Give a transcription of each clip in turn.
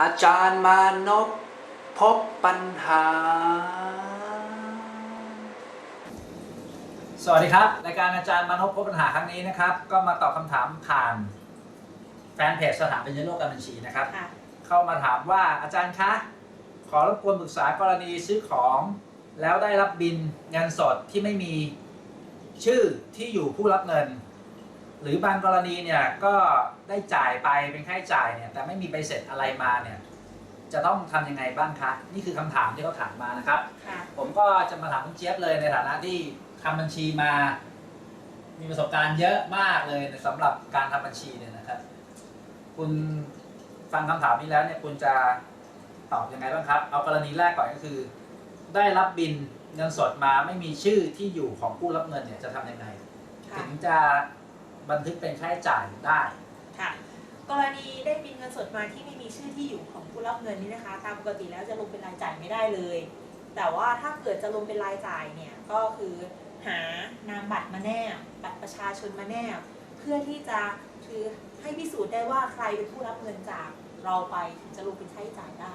อาจารย์มานพพบปัญหา สวัสดีครับรายการอาจารย์มานพพบปัญหาครั้งนี้นะครับ ก็มาตอบคำถามผ่านแฟนเพจสถาบันโลกการบัญชีนะครับ ค่ะ เข้ามาถามว่าอาจารย์คะ ขอรบกวนปรึกษากรณีซื้อของ แล้วได้รับบินเงินสดที่ไม่มีชื่อที่อยู่ผู้รับเงิน หรือบางกรณีเนี่ยก็ได้จ่ายไปเป็นค่าใช้จ่ายเนี่ยแต่ไม่มีใบเสร็จอะไรมาเนี่ยจะต้องทำยังไงบ้างคะ นี่คือคำถามที่เขาถามมานะครับ ค่ะผมก็จะมาถามคุณเจี๊ยบเลยในฐานะที่ทำบัญชีมา มีประสบการณ์เยอะมากเลยสำหรับการทำบัญชีเนี่ยนะครับ คุณฟังคำถามนี้แล้วเนี่ยคุณจะตอบยังไงบ้างครับ เอากรณีแรกก่อนก็คือ ได้รับบินเงินสดมาไม่มีชื่อที่อยู่ของผู้รับเงินเนี่ยจะทำยังไง ค่ะถึงจะ บันทึกเป็นค่าใช้จ่ายได้ ค่ะ กรณีได้บินเงินสดมาที่ไม่มีชื่อที่อยู่ของผู้รับเงินนี่นะคะ ตามปกติแล้วจะลงเป็นรายจ่ายไม่ได้เลย แต่ว่าถ้าเกิดจะลงเป็นรายจ่ายเนี่ยก็คือหานามบัตรมาแนบบัตรประชาชนมาแนบเพื่อที่จะคือให้พิสูจน์ได้ว่าใครเป็นผู้รับเงินจากเราไปถึงจะลงเป็นค่าใช้จ่ายได้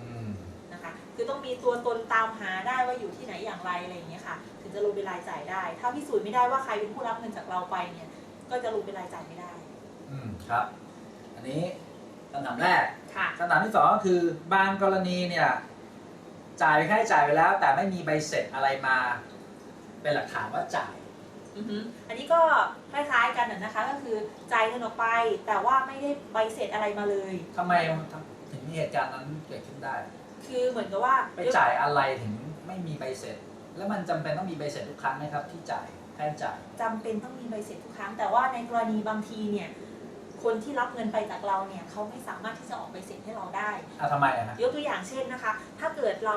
อืม นะคะ คือต้องมีตัวตนตามหาได้ว่าอยู่ที่ไหนอย่างไรอะไรอย่างเงี้ยค่ะ ถึงจะลงเป็นรายจ่ายได้ ถ้าพิสูจน์ไม่ได้ว่าใครเป็นผู้รับเงินจากเราไปเนี่ย ก็จะลงเป็นรายจ่ายไม่ได้ อืมครับ อันนี้คำถามแรกค่ะคำถามที่สองก็คือบางกรณีเนี่ยจ่ายไปแค่จ่ายไปแล้ว แต่ไม่มีใบเสร็จอะไรมา เป็นหลักฐานว่าจ่าย อือฮึอันนี้ก็คล้ายๆกันน่ะนะคะ ก็คือจ่ายเงินออกไป แต่ว่าไม่ได้ใบเสร็จอะไรมาเลย ทำไมถึงมีเหตุการณ์นั้นเกิดขึ้นได้ คือเหมือนกับว่าไปจ่ายอะไรถึงไม่มีใบเสร็จ แล้วมันจำเป็นต้องมีใบเสร็จทุกครั้งไหมครับ ที่จ่ายแค่จ่ายจำเป็นต้องมีใบเสร็จทุกครั้ง แต่ว่าในกรณีบางทีเนี่ยคนที่รับเงินไปจากเราเนี่ยเขาไม่สามารถที่จะออกใบเสร็จให้เราได้อะทำไมอะฮะยกตัวอย่างเช่นนะคะ ถ้าเกิดเรา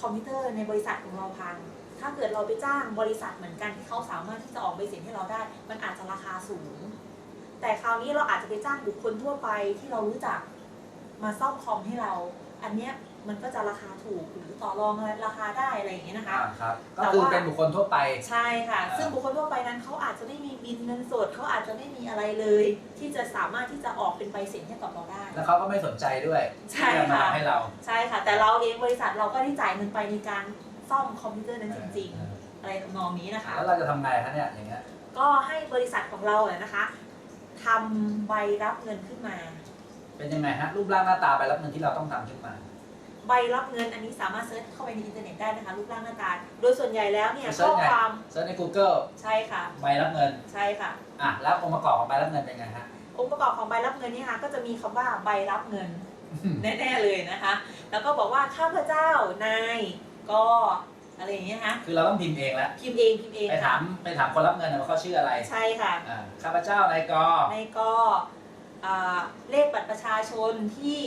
คอมพิวเตอร์ในบริษัทของเราพัง ถ้าเกิดเราไปจ้างบริษัทเหมือนกันที่เขาสามารถที่จะออกใบเสร็จให้เราได้ มันอาจจะราคาสูง แต่คราวนี้เราอาจจะไปจ้างบุคคลทั่วไปที่เรารู้จัก มาซ่อมคอมให้เรา อันเนี้ยมันก็จะราคาถูกหรือต่อรองราคาได้อะไรอย่างเงี้ยนะคะ อ่าครับ ก็แต่คือว่าเป็นบุคคลทั่วไป ใช่ค่ะอ่าซึ่งบุคคลทั่วไปนั้นเขาอาจจะไม่มีบินเงินสดเขาอาจจะไม่มีอะไรเลย ที่จะสามารถที่จะออกเป็นใบเสร็จให้กับเราได้ แล้วเขาก็ไม่สนใจด้วยใช่ที่จะมาค่ะ ให้เราใช่ค่ะ แต่เราเองบริษัทเราก็ได้จ่ายเงินไปในการซ่อมคอมพิวเตอร์นั้นจริงเออๆอะไรทำนองนี้นะคะ แล้วเราจะทำไงคะเนี่ยอย่างเงี้ย ก็ให้บริษัทของเราอะนะคะทำใบรับเงินขึ้นมา เป็นยังไงฮะรูปร่างหน้าตาใบรับเงินที่เราต้องทำขึ้นมา ใบรับเงินอันนี้สามารถเซิร์ชเข้าไปในอินเทอร์เน็ตได้นะคะรูปร่างหน้าตา โดยส่วนใหญ่แล้วเนี่ยไปเซิร์ข้ชอไงความเซิร์ชใน Google ใช่ค่ะ ใบรับเงินใช่ค่ะอะแล้วองค์ประกอบของใบรับเงินเป็นไงฮะองค์ประกอบของใบรับเงินนี่ค่ะก็จะมีคำว่าใบรับเงินแน่ๆเลยนะคะ แล้วก็บอกว่าข้าพเจ้านายก็อะไรอย่างเงี้ยนะคะคือเราต้องพิมพ์เองแล้วพิมพ์เองพิมพ์เองไปถามไปถามคนรับเงินนะว่าเขาชื่ออะไรใช่ค่ะอ่าข้าพเจ้านายกอในก็อ่า เลขบัตรประชาชนที่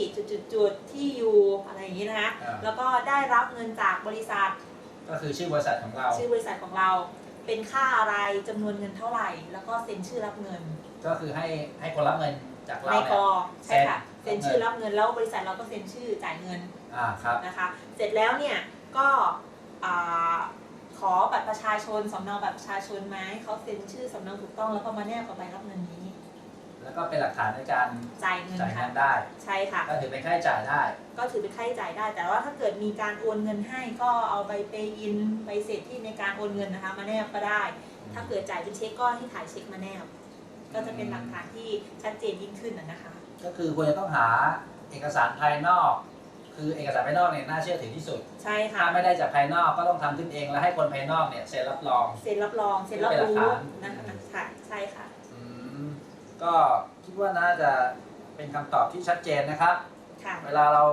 จุดๆๆที่อยู่อะไรอย่างนี้นะคะอ่า แล้วก็ได้รับเงินจากบริษัทก็คือชื่อบริษัทของเรา ชื่อบริษัทของเรา เป็นค่าอะไรจำนวนเงินเท่าไหร่ แล้วก็เซ็นชื่อรับเงินก็คือให้ให้คนรับเงินจากเราในเนี่กยใช่ค่ะเซ็เซ็นนชื่อรับเงินแล้วบริษัทเราก็เซ็นชื่อจ่ายเงิน อ่าครับ นะคะเสร็จแล้วเนี่ยก็อ่าขอบัตรประชาชนสำเนาบัตรประชาชนไหมเขาเซ็นชื่อสำเนาถูกต้องแล้วก็มาแนบกับใบรับเงินนี้ แล้วก็เป็นหลักฐานในการจ่ายเงินจ่ายเงิค่ะนได้ ใช่ค่ะ ก็ถือเป็นค่าใช้จ่ายได้ ก็ถือเป็นค่าใช้จ่ายได้ แต่ว่าถ้าเกิดมีการโอนเงินให้ก็เอาใบเปย์อินใบเสร็จที่ในการโอนเงินนะคะ มาแนบก็ได้ ถ้าเกิดจ่ายเป็นเช็คก็ให้ถ่ายเช็คมาแนบ ก็จะเป็นหลักฐานที่ชัดเจนยิ่งขึ้นนะนะคะ ก็คือควรจะต้องหาเอกสารภายนอก คือเอกสารภายนอกเนี่ยน่าเชื่อถือที่สุด ใช่ค่ะถ้าไม่ได้จากภายนอกก็ต้องทำขึ้นเองแล้วให้คนภายนอกเนี่ยเซ็นรับรอง เซ็นรับรอง เซ็นรับเป็นหลักรู้ฐาน นะคะค่ะใช่ค่ะอืม ก็คิดว่าน่าจะเป็นคำตอบที่ชัดเจนนะครับ ค่ะ เวลาเรา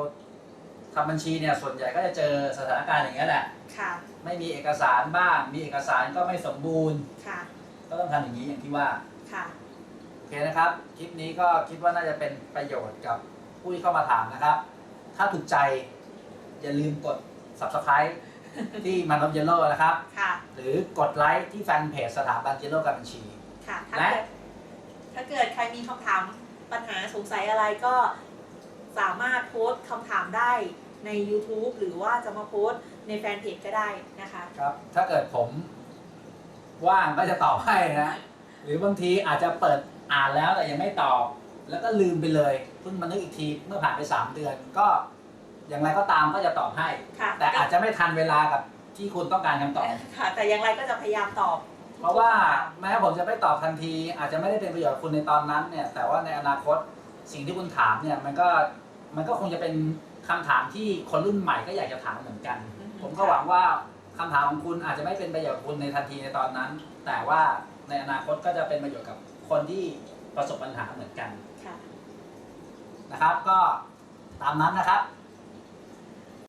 ทำบัญชีเนี่ยส่วนใหญ่ก็จะเจอสถานการณ์อย่างนี้ยแหละ ค่ะ ไม่มีเอกสารบ้าง มีเอกสารก็ไม่สมบูรณ์ ค่ะ ก็ต้องทำอย่างนี้อย่างที่ว่า ค่ะ โอเคนะครับ คลิปนี้ก็คิดว่าน่าจะเป็นประโยชน์กับผู้ที่เข้ามาถามนะครับ ถ้าถูกใจ อย่าลืมกด subscribe ที่มันอบเยลโล่นะครับ ค่ะ หรือกดไลค์ที่แฟนเพจสถาบันเยลโล่การบัญชี ค่ะถ้าและ เกิดถ้าเกิดใคร มีคำถามปัญหาสงสัยอะไรก็สามารถโพสต์คำถามได้ใน YouTube หรือว่าจะมาโพสต์ในแฟนเพจก็ได้นะคะ ครับ ถ้าเกิดผมว่างก็จะตอบให้นะ หรือบางทีอาจจะเปิดอ่านแล้วแต่ยังไม่ตอบ แล้วก็ลืมไปเลยเพิ่งมานึกอีกทีเมื่อผ่านไป 3 เดือนก็อย่างไรก็ตามก็จะตอบให้ ค่ะ แต่อาจจะไม่ทันเวลากับที่คุณต้องการคำตอบ ค่ะแต่อย่างไรก็จะพยายามตอบ เพราะว่าแม้ผมจะไม่ตอบทันที อาจจะไม่ได้เป็นประโยชน์กับคุณในตอนนั้นเนี่ย แต่ว่าในอนาคตสิ่งที่คุณถามเนี่ยมันก็มันก็คงจะเป็นคำถามที่คนรุ่นใหม่ก็อยากจะถามเหมือนกันอืมผมก็หวังว่าคำถามของคุณอาจจะไม่เป็นประโยชน์กับคุณในทันทีในตอนนั้น แต่ว่าในอนาคตก็จะเป็นประโยชน์กับคนที่ประสบปัญหาเหมือนกันค่ะนะครับ ก็ตามนั้นนะครับ